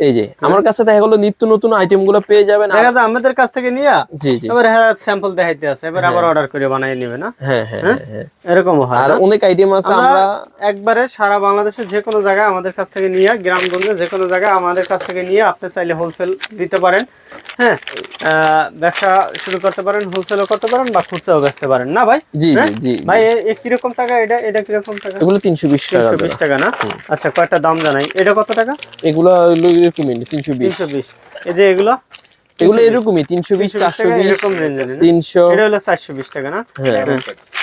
এই যে আমার কাছে দেখা গেলো নিত্য নতুন আইটেমগুলো পেয়ে যাবেন দেখা যায় আমাদের কাছ থেকে নিয়ে জি জি। এবার হ্যাঁ স্যাম্পল দেখাইতে আছে এবার আবার অর্ডার করে বানাই নেবে না? হ্যাঁ হ্যাঁ হ্যাঁ, হ্যাঁ। এরকম হয় আর অনেক আইটেম আছে আমরা একবারে সারা বাংলাদেশের যে কোনো জায়গায় আমাদের কাছ থেকে নিয়ে গ্রামগঞ্জে যে কোনো জায়গায় আমাদের কাছ থেকে নিয়ে আপনি চাইলে হোলসেল দিতে পারেন হ্যাঁ? ব্যবসা শুরু করতে পারেন হোলসেলও করতে পারেন বা খুচরাও বেচতে পারেন না ভাই? জি হ্যাঁ? জি। ভাই এ- কীরকম টাকা? এটা এটা কীরকম টাকা? এগুলো তিনশো বিশ টাকা তিনশো বিশ টাকা না? আচ্ছা কয়টা দাম জানাই। এটা কত টাকা? এগুলো এরকমই তিনশো বিশ। তিনশো বিশ। এই যে এগুলো? এগুলো এরকমই 320 চারশো টাকা বিশ এরকম রেঞ্জের না? তিনশো এটা হলো চারশো বিশ টাকা না? হ্যাঁ।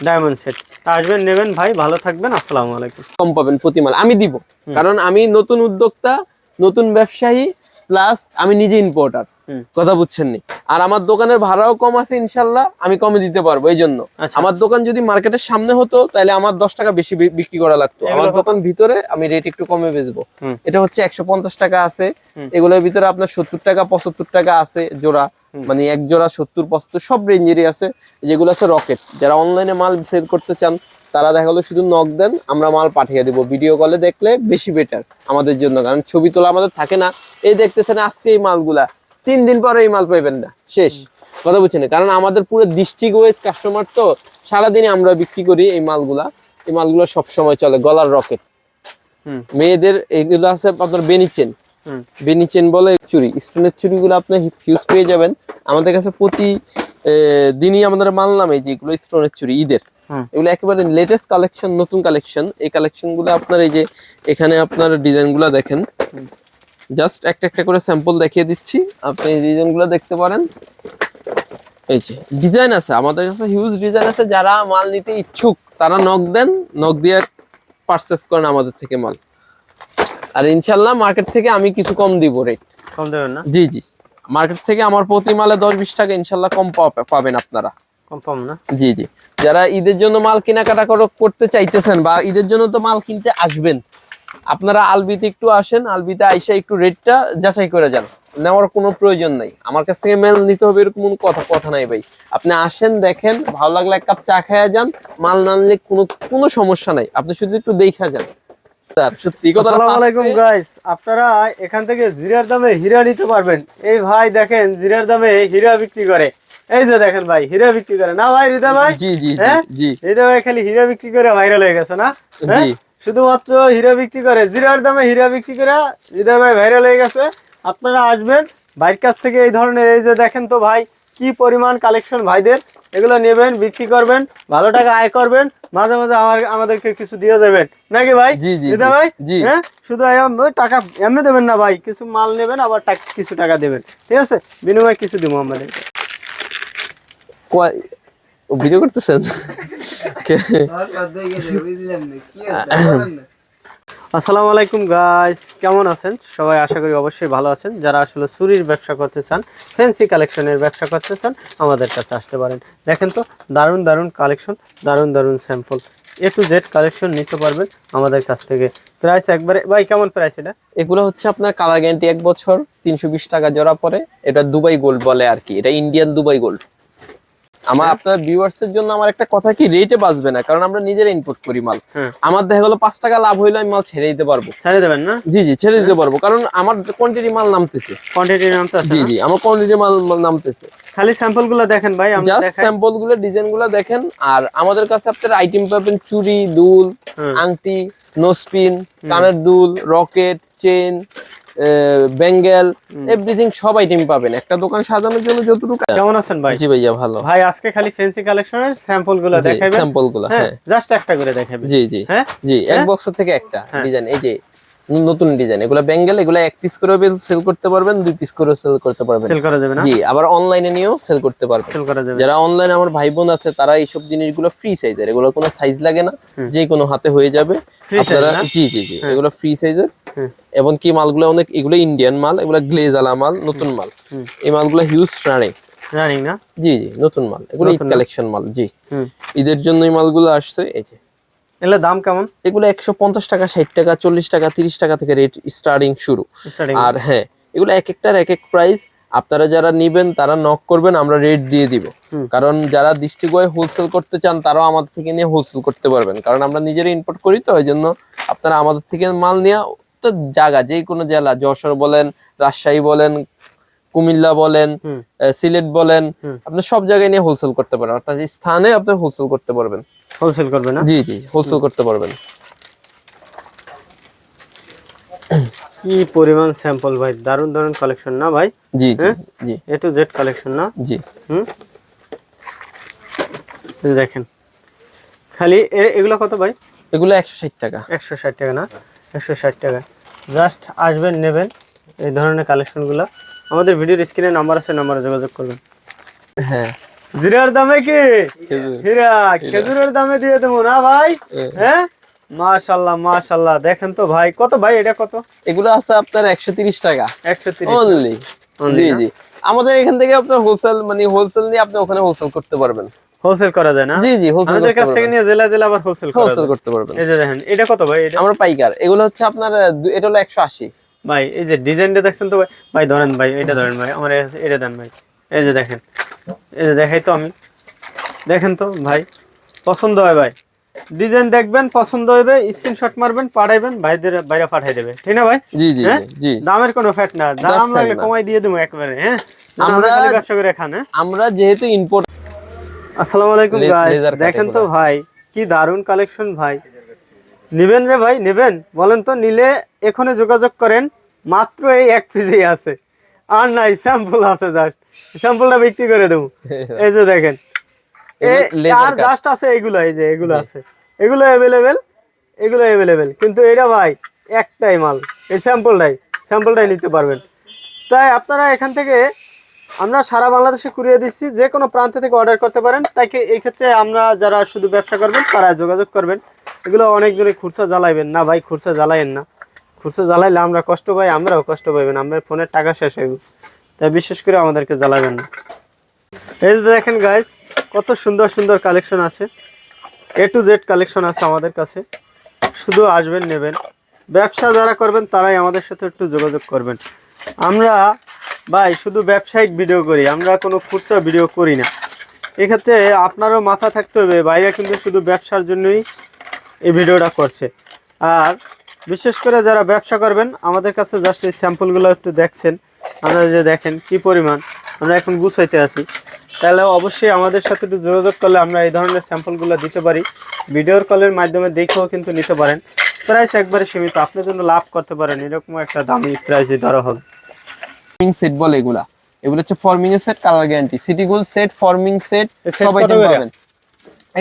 ডায়মন্ড সেট আসবেন নেবেন ভাই ভালো থাকবেন আসসালামু আলাইকুম। কম পাবেন প্রতি মাল আমি দিব কারণ আমি নতুন উদ্যোক্তা নতুন ব্যবসায়ী প্লাস আমি নিজে ইম্পোর্টার। কথা বুঝছেন নি আর আমার দোকানের ভাড়াও কম আছে ইনশাল্লাহ আমি কমে দিতে পারব এই জন্য। আচ্ছা। আমার দোকান যদি মার্কেটের সামনে হতো তাহলে আমার দশ টাকা বেশি বিক্রি করা লাগতো। আমার দোকান ভিতরে আমি রেট একটু কমে বেচবো। এটা হচ্ছে একশো পঞ্চাশ টাকা আছে। এগুলোর ভিতরে আপনার সত্তর টাকা পঁচাত্তর টাকা আছে জোড়া। মানে এক জোড়া সত্তর পঁচাত্তর সব রেঞ্জেরই আছে। যেগুলো আছে রকেট। যারা অনলাইনে মাল সেল করতে চান তারা দেখা গেলো শুধু নক দেন আমরা মাল পাঠিয়ে দিব। ভিডিও কলে দেখলে বেশি বেটার আমাদের জন্য। কারণ ছবি তোলা আমাদের থাকে না। এই দেখতেছেন আজকে এই মালগুলা। তিন দিন পরে এই মাল পাইবেন না। শেষ। কথা বুঝছেন? কারণ আমাদের পুরো ডিস্ট্রিক্ট ওয়াইজ কাস্টমার তো সারাদিনে আমরা বিক্রি করি এই মালগুলা। এই মালগুলো সব সময় চলে গলার রকেট। মেয়েদের এগুলো আছে আপনার বেনিচেন বেনিচেন বলে চুরি। স্টোনের চুরিগুলো আপনি ফিউজ পেয়ে যাবেন। আমাদের কাছে প্রতি দিনই আমাদের মাল নামে যেগুলো স্টোনের চুরি ঈদের। এগুলো একেবারে লেটেস্ট কালেকশন নতুন কালেকশন এই কালেকশনগুলো আপনার এই যে এখানে আপনার ডিজাইনগুলো দেখেন। জাস্ট একটা একটা করে স্যাম্পল দেখিয়ে দিচ্ছি। আপনি এই ডিজাইনগুলো দেখতে পারেন। এই যে ডিজাইন আছে। আমাদের কাছে হিউজ ডিজাইন আছে। যারা মাল নিতে ইচ্ছুক তারা নক দেন। নক দিয়ে পারচেস করেন আমাদের থেকে মাল। আর ইনশাল্লাহ মার্কেট থেকে আমি কিছু কম দিব রেট কম দেবেন না? জি জি। মার্কেট থেকে আমার প্রতি মালে দশ বিশ টাকা ইনশাল্লাহ কম পাবে- পাবেন আপনারা। কম পাম না? জি জি। যারা ঈদের জন্য মাল কেনাকাটা করো- করতে চাইতেছেন বা ঈদের জন্য তো মাল কিনতে আসবেন আপনারা আলবিতে একটু আসেন আলবিতে আইসা একটু রেটটা যাচাই করে যান। নেওয়ার কোনো প্রয়োজন নাই। আমার কাছ থেকে মেল নিতে হবে এরকম কোনো কথা কথা নাই ভাই। আপনি আসেন দেখেন ভালো লাগলে এক কাপ চা খাইয়া যান। মাল না নিলে কোনো কোনো সমস্যা নাই। আপনি শুধু একটু দেখা যান। আপনারা এখান থেকে জিরার দামে হীরা নিতে পারবেন। এই ভাই দেখেন জিরার দামে হীরা বিক্রি করে। এই যে দেখেন ভাই হীরা বিক্রি করে। না ভাই হৃদয় ভাই? জি জি জি হ্যাঁ? জি। হৃদয় ভাই খালি হীরা বিক্রি করে ভাইরাল হয়ে গেছে না? হ্যাঁ? শুধুমাত্র হীরা বিক্রি করে জিরার দামে হীরা বিক্রি করে হৃদয় ভাই ভাইরাল হয়ে গেছে। আপনারা আসবেন ভাইয়ের কাছ থেকে এই ধরনের এই যে দেখেন তো ভাই কি পরিমাণ কালেকশন ভাইদের এগুলো নেবেন বিক্রি করবেন ভালো টাকা আয় করবেন মাঝে মাঝে আমার আমাদেরকে কিছু দিয়ে দেবেন। নাকি ভাই? জি, জি, হৃদয় ভাই জি। হ্যাঁ? শুধু টাকা এমনি দেবেন না ভাই কিছু মাল নেবেন আবার কিছু টাকা দেবেন। ঠিক আছে? বিনিময়ে কিছু দিব আমাদের। ও ভিডিও করতেছেন? আসসালামু আলাইকুম গাইস কেমন আছেন? সবাই আশা করি অবশ্যই ভালো আছেন। যারা আসলে চুরির ব্যবসা করতে চান ফ্যান্সি কালেকশনের ব্যবসা করতে চান আমাদের কাছে আসতে পারেন। দেখেন তো দারুণ দারুণ কালেকশন দারুণ দারুণ sample A to Z collection নিতে পারবেন আমাদের কাছ থেকে। প্রাইস একবারে ভাই কেমন প্রাইস এটা? এগুলো হচ্ছে আপনার কালার গ্যারান্টি এক বছর তিনশো বিশ টাকা জোড়া পরে এটা দুবাই গোল্ড বলে আর কি এটা ইন্ডিয়ান দুবাই গোল্ড আমার আপনার ভিউয়ার্স এর জন্য আমার একটা কথা কি রেটে বাঁচবে না কারণ আমরা নিজেরা ইনপুট করি মাল। হ্যাঁ। আমার দেখা গেলো পাঁচ টাকা লাভ হইলে আমি মাল ছেড়ে দিতে পারব। ছেড়ে দেবেন না? জি জি ছেড়ে দিতে পারব কারণ আমার কোয়ান্টিটি মাল নামতেছে। কোয়ান্টিটির নাম তো আছে জি জি আমার কোয়ান্টিটি মাল নামতেছে। খালি স্যাম্পলগুলো দেখেন ভাই আমরা জাস্ট দেখাই। স্যাম্পলগুলো ডিজাইনগুলো দেখেন আর আমাদের কাছে আপনার আইটেম পাবেন চুড়ি দুল হুম। আংটি নোসপিন কানের দুল রকেট চেন বেঙ্গেল এভরিথিং সব আইটেম পাবেন। একটা দোকান সাজানোর জন্য যতটুকু কেমন আছেন ভাই? জি ভাইয়া ভালো। ভাই আজকে খালি ফ্যান্সি কালেকশনের স্যাম্পলগুলো জি দেখাবেন স্যাম্পলগুলো হ্যাঁ হ্যাঁ। জাস্ট একটা করে দেখাবেন। জি জি। হ্যাঁ? জি এক হ্যাঁ? বক্স থেকে একটা হ্যাঁ। ডিজাইন এই যে নতুন ডিজাইন এগুলো বেঙ্গেল এগুলো এক পিস করে সেল করতে পারবেন দুই পিস করে সেল করতে পারবেন। সেল করা যাবে না? জি আবার অনলাইনে নিয়েও সেল করতে পারবেন। সেল করা যাবে। যারা অনলাইনে আমার ভাই বোন আছে তারা এইসব জিনিসগুলো ফ্রি সাইজের এগুলো কোনো সাইজ লাগে না। যে কোনো হাতে হয়ে যাবে। আপনারা জি জি জি। এগুলো ফ্রি সাইজের। এবং কি মালগুলো অনেক এগুলো ইন্ডিয়ান মাল এগুলো গ্লেজ আলা মাল নতুন মাল। এই মালগুলো হিউজ রানিং রানিং না? জি জি নতুন মাল। এগুলো ঈদ কালেকশন মাল জি। ঈদের জন্য এই মালগুলো আসছে এই যে। এগুলো দাম কেমন? এগুলো একশো পঞ্চাশ টাকা ষাট টাকা চল্লিশ টাকা তিরিশ টাকা থেকে রেট স্টার্টিং শুরু। আর হ্যাঁ এগুলো এক একটার এক এক প্রাইস আপনারা যারা নিবেন তারা নক করবেন আমরা রেট দিয়ে দিব। কারণ যারা ডিস্ট্রিক্ট ওয়াই হোলসেল করতে চান তারাও আমাদের থেকে নিয়ে হোলসেল করতে পারবেন। কারণ আমরা নিজেরা ইম্পোর্ট করি তো ওই জন্য আপনারা আমাদের থেকে মাল নেওয়া জায়গা যে কোনো জেলা যশোর বলেন রাজশাহী বলেন কুমিল্লা বলেন সিলেট বলেন আপনি সব জায়গায় নিয়ে হোলসেল করতে পারেন। অর্থাৎ স্থানে আপনি হোলসেল করতে পারবেন। হোলসেল করবে না? জি জি হোলসেল করতে পারবেন। কি পরিমাণ স্যাম্পল ভাই? দারুণ দারুণ কালেকশন না ভাই? জি জি? এ টু জেড কালেকশন না? জি। হুম? দেখেন। খালি এগুলো কত ভাই? এগুলো একশো ষাট টাকা। একশো ষাট টাকা না? একশো ষাট টাকা। জাস্ট আসবেন নেবেন এই ধরনের কালেকশনগুলো আমাদের ভিডিওর স্ক্রিনে নাম্বার আছে নাম্বারে যোগাযোগ করবেন। হ্যাঁ। জিরার দামে কি? হীরা খেজুরের দামে দিয়ে দেবো না ভাই? হ্যাঁ। মাশাল্লাহ মাশাল্লাহ। দেখেন তো ভাই কত ভাই এটা কত? এগুলো আছে আপনার একশো তিরিশ টাকা। একশো তিরিশ অনলি জি জি। আমাদের এখান থেকে আপনার হোলসেল মানে হোলসেল নিয়ে আপনি ওখানে হোলসেল করতে পারবেন। হোলসেল করা যায় না? জি জি হোলসেল আমাদের কাছ থেকে নিয়ে জেলা জেলা আবার হোলসেল করা হোলসেল করতে পারবেন। এই যে দেখেন এটা কত ভাই? এটা আমরা পাইকার। এগুলো হচ্ছে আপনার এটা হলো একশো আশি। ভাই এই যে ডিজাইনটা দেখছেন তো ভাই? ভাই ধরেন ভাই এটা ধরেন ভাই আমার এটা দেন ভাই। এই যে দেখেন এই যে দেখাই তো আমি। দেখেন তো ভাই পছন্দ হয় ভাই। ডিজাইন দেখবেন পছন্দ হবে স্ক্রিনশট মারবেন পাঠাইবেন ভাইদের বাইরে পাঠাই দেবে। ঠিক না ভাই? জি জি হ্যাঁ? জি। দামের কোনো ফ্যাট না। দাম লাগলে কমাই দিয়ে দেবো একবারে হ্যাঁ? আমরা আমরা- ব্যবসা করে খান হ্যাঁ? আমরা যেহেতু ইম্পোর্ট আসসালামু আলাইকুম গাইস দেখেন তো ভাই কি দারুণ কালেকশন ভাই। নেবেন রে ভাই নেবেন। বলেন তো নিলে এখনই যোগাযোগ করেন। মাত্র এই এক পিসেই আছে। আর নাই স্যাম্পল আছে জাস্ট স্যাম্পলটা বিক্রি করে দেবো। এই যে দেখেন। আর জাস্ট আছে এগুলো এই যে এগুলো আছে। এগুলো অ্যাভেলেবেল এগুলো অ্যাভেলেবেল কিন্তু এটা ভাই একটাই মাল। এই স্যাম্পলটাই স্যাম্পলটাই নিতে পারবেন। তাই আপনারা এখান থেকে আমরা সারা বাংলাদেশে কুরিয়ে দিচ্ছি, যে কোনো প্রান্ত থেকে অর্ডার করতে পারেন। তাই কি এই ক্ষেত্রে আমরা যারা শুধু ব্যবসা করবেন, তারা যোগাযোগ করবেন। এগুলো অনেকজনই খুরসা জ্বালাইবেন। না ভাই, খুরসা জ্বালাইন না। খুরসা জ্বালাইলে আমরা কষ্ট পাই, আমরাও কষ্ট পাইবেন। আমরা ফোনের টাকা শেষ হইব তাই বিশেষ করে আমাদেরকে জ্বালাবেন না। এই যে দেখেন গাইস কত সুন্দর সুন্দর কালেকশন আছে। এ টু জেড কালেকশন আছে আমাদের কাছে। শুধু আসবেন, নেবেন। ব্যবসা যারা করবেন, তারাই আমাদের সাথে একটু যোগাযোগ করবেন। আমরা ভাই, শুধু ব্যবসায়িক ভিডিও করি, আমরা কোনো খুচরা ভিডিও করি না। এক্ষেত্রে আপনারও মাথা থাকতে হবে বাইরে কিন্তু শুধু ব্যবসার জন্যই এই ভিডিওটা করছে। আর বিশেষ করে যারা ব্যবসা করবেন, আমাদের কাছে জাস্ট এই স্যাম্পলগুলো একটু দেখছেন আমরা যে দেখেন কি পরিমাণ, আমরা এখন গুছাইতে আছি। তাহলে অবশ্যই আমাদের সাথে একটু যোগাযোগ করলে আমরা এই ধরনের স্যাম্পলগুলো দিতে পারি। ভিডিওর কলের মাধ্যমে দেখেও কিন্তু নিতে পারেন। প্রাইস একবারে সীমিত আপনার জন্য লাভ করতে পারেন, এরকম একটা দামি প্রাইসে ধরা হবে। ফর্মিং সেট বলে এগুলা। এগুলো হচ্ছে ফর্মিং এর set colour guarantee city gold set forming set সবাই? পাবেন।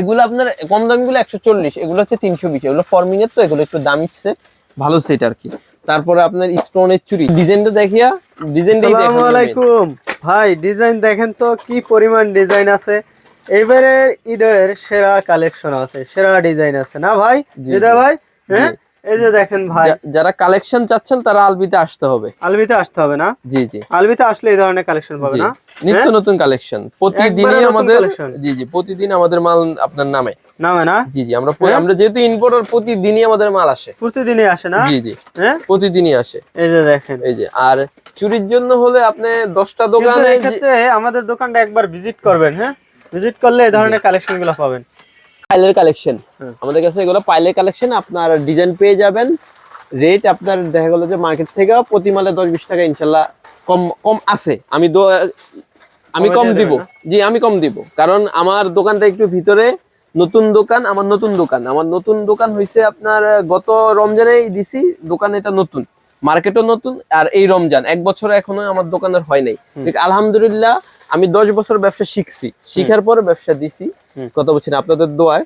এগুলো আপনার কম দামি গুলো একশো চল্লিশ এগুলো হচ্ছে তিনশো বিশ। এগুলো ফর্মিং এর তো এগুলো একটু দামি সেট ভালো সেট আর কি। তারপরে আপনার স্টোনের চুরি। ডিজাইনটা দেখিয়া আসসালামু আলাইকুম। ভাই ডিজাইন দেখেন তো কি পরিমাণ ডিজাইন আছে। এবারে ঈদের সেরা কালেকশন আছে সেরা ডিজাইন আছে। না ভাই? দিদা ভাই? হ্যাঁ? এই যে দেখেন ভাই। যারা কালেকশন চাচ্ছেন তারা আলবিতে আসতে হবে। আলবিতে আসতে হবে না? জি জি। আলবিতে আসলে এই ধরনের কালেকশন পাবে না? নিত্য হ্যাঁ? নতুন কালেকশন প্রতিদিনই আমাদের জি জি প্রতিদিন আমাদের মাল আপনার নামে। নামে না? জি জি আমরা হ্যাঁ? আমরা যেহেতু ইম্পোর্টার প্রতিদিনই আমাদের মাল আসে। প্রতিদিনই আসে না? জি জি। হ্যাঁ? প্রতিদিনই আসে। এই যে দেখেন। এই যে আর চুরির জন্য হলে আপনি দশটা কিন্তু দোকানে আমাদের দোকানটা একবার ভিজিট করবেন হ্যাঁ? ভিজিট করলে এই ধরনের কালেকশনগুলো পাবেন। পাইলের কালেকশন আমাদের কাছে এগুলো পাইলের কালেকশন আপনার ডিজাইন পেয়ে যাবেন। রেট আপনার দেখা গেলো যে মার্কেট থেকে প্রতি মালে দশ বিশ টাকা ইনশাল্লাহ কম কম আছে। আমি আমি কম দিব। জি আমি কম দিব। কারণ আমার দোকানটা একটু ভিতরে নতুন দোকান আমার নতুন দোকান। আমার নতুন দোকান হয়েছে আপনার গত রমজানেই দিছি দোকান এটা নতুন। মার্কেটও নতুন আর এই রমজান। এক বছর এখনও আমার দোকানের হয় নাই। আলহামদুলিল্লাহ আমি দশ বছর ব্যবসা শিখছি। শিখার পরে ব্যবসা দিছি। হুম। কত বলছেন আপনাদের দোয়ায়।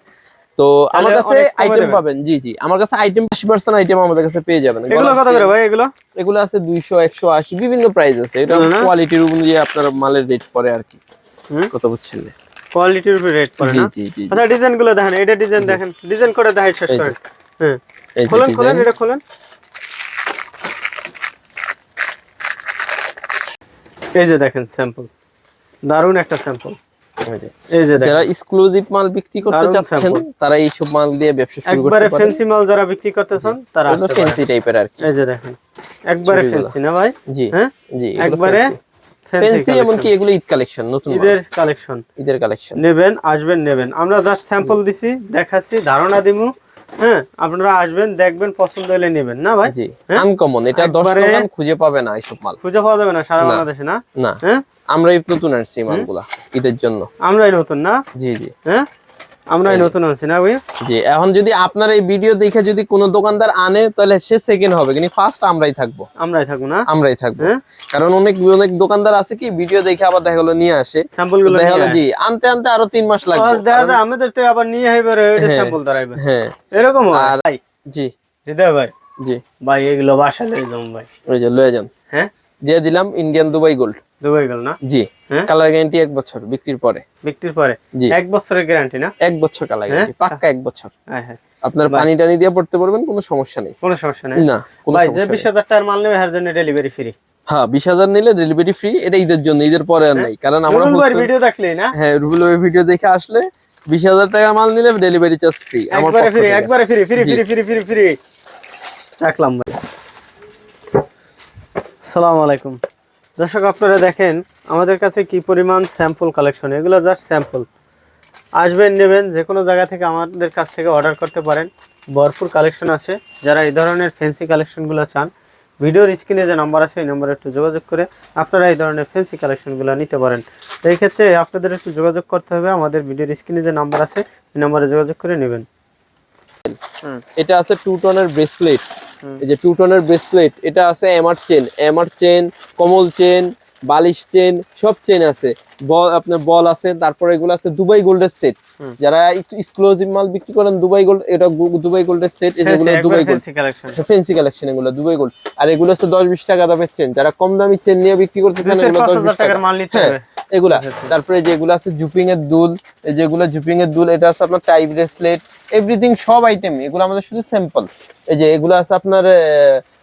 তো আমার কাছে আইটেম পাবেন জি জি। আমার কাছে আইটেম আশি পার্সেন্ট আইটেম আমাদের কাছে পেয়ে যাবেন। এগুলো কত করে ভাই এগুলো? এগুলো আছে দুইশো একশো আশি বিভিন্ন প্রাইস আছে। এটা না, না। কোয়ালিটির অনুযায়ী আপনার মালের রেট পরে আর কি। কত বুঝছেন কোয়ালিটির উপর রেট পড়ে না? জি জি আচ্ছা ডিজাইনগুলো দেখেন এটা ডিজাইন দেখেন। ডিজাইন করে দেখাই শেষ করেন। হ্যাঁ খোলেন খোলেন এটা খোলেন। এই যে দেখেন স্যাম্পল দারুণ একটা স্যাম্পল এই যে। এই যারা এক্সক্লুসিভ মাল বিক্রি করতে চাচ্ছেন। তারা এইসব মাল দিয়ে ব্যবসা শুরু একবারে করতে পারেন ফ্যান্সি মাল যারা বিক্রি করতেছেন তারা আসতে। ফ্যান্সি টাইপের আর কি। এই যে দেখেন একবারে ফ্যান্সি না ভাই? জি হ্যাঁ? জি একবারে ফ্যান্সি এমনকি এগুলো ঈদ কালেকশন নতুন ঈদের কালেকশন ঈদের কালেকশন নেবেন আসবেন নেবেন। আমরা জাস্ট স্যাম্পল দিছি দেখাচ্ছি ধারণা দিমু হ্যাঁ? আপনারা আসবেন দেখবেন পছন্দ হলে নেবেন না ভাই? জি। হ্যাঁ? আনকমন এটা দশ একবারে- দোকান খুঁজে পাবে না এইসব মাল। খুঁজে পাওয়া যাবে না সারা। বাংলাদেশে না? না। হ্যাঁ? আমরাই নতুন আনছি মালগুলা ঈদের জন্য। আমরাই নতুন না? জি জি। হ্যাঁ? আমরাই নতুন আছি না ভাই জি এখন যদি আপনার এই ভিডিও দেখে যদি কোনো দোকানদার আনে তাহলে সে সেকেন্ড হবে কিন্তু ফার্স্ট আমরাই থাকব। আমরাই থাকব না? আমরাই থাকব। হ্যাঁ? কারণ অনেক অনেক দোকানদার আছে কি ভিডিও দেখে আবার দেখা গেলো নিয়ে আসে। স্যাম্পলগুলো দেখা গেলো জি আনতে আনতে আরও তিন মাস লাগবে। দেখা যায় আমাদের তো আবার নিয়ে আইবার হ্যাঁ। স্যাম্পল দাঁড়াইবে। হ্যাঁ। এরকম আর- জি। হৃদয় ভাই। জি। ভাই এগুলো বাসা লয়ে যাম ভাই। ওই যে লয়ে যান। হ্যাঁ? দিয়ে দিলাম ইন্ডিয়ান দুবাই গোল্ড দুবাই গেল না? জি। হ্যাঁ? কালার গ্যারান্টি এক বছর বিক্রির পরে। বিক্রির পরে? এক বছরের গ্যারান্টি না? এক বছর কালার গ্যারান্টি পাক্কা এক বছর। হ্যাঁ হ্যাঁ। আপনার পানি টানি দিয়ে পড়তে পারবেন কোনো সমস্যা নেই। কোনো সমস্যা নেই? না ভাই যে টাকার মাল নেবে এর জন্য ডেলিভারি ফ্রি হ্যাঁ বিশ হাজার নিলে ডেলিভারি ফ্রি এটা ঈদের জন্য ঈদের পরে আর নাই কারণ আমরা ভিডিও দেখলেই না? হ্যাঁ ভাই ভিডিও দেখে আসলে বিশ হাজার টাকার মাল নিলে ডেলিভারি চার্জ ফ্রি একবারে ফ্রি একবারে ফ্রি ফ্রি জি। ফ্রি ফ্রি ফ্রি ফ্রি রাখলাম ভাই। আসসালামু আলাইকুম। দর্শক, আপনারা দেখেন আমাদের কাছে কি পরিমাণ স্যাম্পল কালেকশন এগুলো জাস্ট স্যাম্পল আসবেন, নেবেন যে কোনো জায়গা থেকে আমাদের কাছ থেকে অর্ডার করতে পারেন। ভরপুর কালেকশন আছে। যারা এই ধরনের ফ্যান্সি কালেকশনগুলো চান, ভিডিওর স্ক্রিনে যে নাম্বার আছে, এই নাম্বারে একটু যোগাযোগ করে আপনারা এই ধরনের ফ্যান্সি কালেকশনগুলো নিতে পারেন। এই ক্ষেত্রে আপনাদের একটু যোগাযোগ করতে হবে। আমাদের ভিডিওর স্ক্রিনে যে নাম্বার আছে, এই নাম্বারে যোগাযোগ করে নেবেন। এটা আছে টু টনের ব্রেসলেট এই যে টু টনের ব্রেসলেট এটা আছে এমআর চেন এমআর চেন কমল চেন বালিশ চেন সব চেন আছে। বল আপনার বল আছে তারপরে এগুলো আছে দুবাই গোল্ডের সেট যারা এক্সক্লুসিভ মাল বিক্রি করেন দুবাই গোল্ড এটা দুবাই গোল্ডের সেট এগুলো দুবাই গোল্ড। ফেন্সি কালেকশন এগুলো দুবাই গোল্ড। আর এগুলো হচ্ছে দশ বিশ টাকা দামের চেন যারা কম দামি চেন নিয়ে বিক্রি করতে চান এগুলো দশ বিশ টাকার মাল নিতে হ্যাঁ হবে। এগুলা। তারপরে যেগুলো আছে জুপিং এর দুল এই যেগুলো জুপিং এর দুল এটা আছে আপনার টাই ব্রেসলেট এভরিথিং সব আইটেম এগুলো আমাদের শুধু স্যাম্পল এই যে এগুলো আছে আপনার